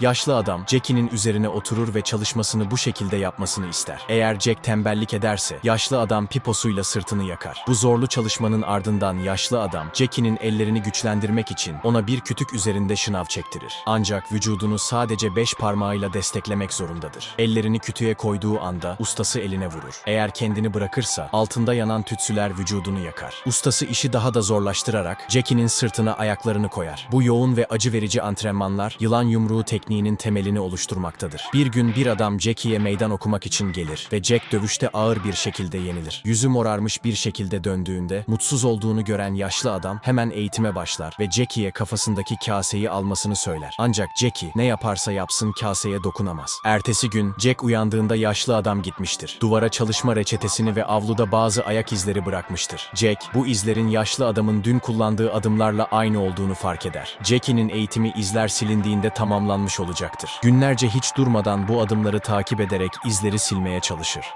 Yaşlı adam Jackie'nin üzerine oturur ve çalışmasını bu şekilde yapmasını ister. Eğer Jack tembellik ederse yaşlı adam piposuyla sırtını yakar. Bu zorlu çalışmanın ardından yaşlı adam Jackie'nin ellerini güçlendirmek için ona bir kütük üzerinde şınav çektirir. Ancak vücudunu sadece beş parmağıyla desteklemek zorundadır. Ellerini kütüğe koyduğu anda ustası eline vurur. Eğer kendini bırakırsa altında yanan tütsüler vücudunu yakar. Ustası işi daha da zorlaştırarak Jackie'nin sırtına ayaklarını koyar. Bu yoğun ve acı verici antrenmanlar yılan yumruğu tekniğinin temelini oluşturmaktadır. Bir gün bir adam Jackie'ye meydan okumak için gelir ve Jack dövüşte ağır bir şekilde yenilir. Yüzü morarmış bir şekilde döndüğünde mutsuz olduğunu gören yaşlı adam hemen eğitime başlar ve Jackie'ye kafasındaki kaseyi almasını söyler. Ancak Jackie ne yaparsa yapsın kaseye dokunamaz. Ertesi gün Jack uyandığında yaşlı adam gitmiştir. Duvara çalışma reçetesini ve avluda bazı ayak izleri bırakmıştır. Jack bu izlerin yaşlı adamın dün kullandığı adımlarla aynı olduğunu fark eder. Jackie'nin eğitimi izler silindiğinde tamamlanmış olacaktır. Günlerce hiç durmadan bu adımları takip ederek izleri silmeye çalışır.